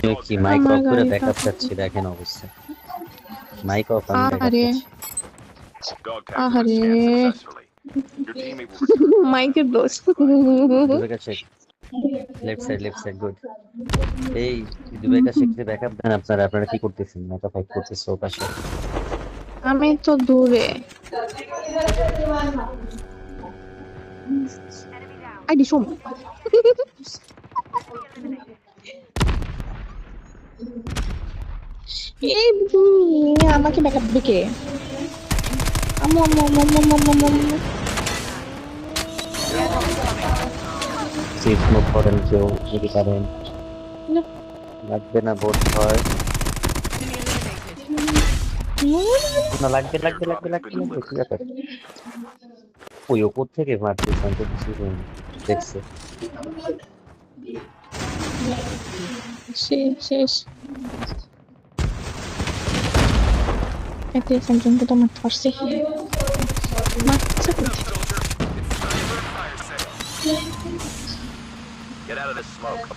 আমি কি mic of করে ব্যাকআপ চাচ্ছি? দেখেন অবস্থা। মাইক অফ আরে। return মাইকের দোষ কাছে left side left side good এই দুবের কাছে একটু ব্যাকআপ দেন আপনারা আপনারা কি করতেছেন? মাইকা ফাইট করতেছে ও পাশে। আমি তো দূরে। আইডি শোন। এই আমাকে ব্যাকআপ দিকে সিট মুভ করেন কেউ যদি পারেন লাগবে না বোধ হয় না লাগবে লাগবে লাগবে লাগবে ওই ওপর থেকে মারতেছে আমি Precies. Kijk, dit zijn zo'n verdomme torsie. Maar het is goed. Get out of this smoke.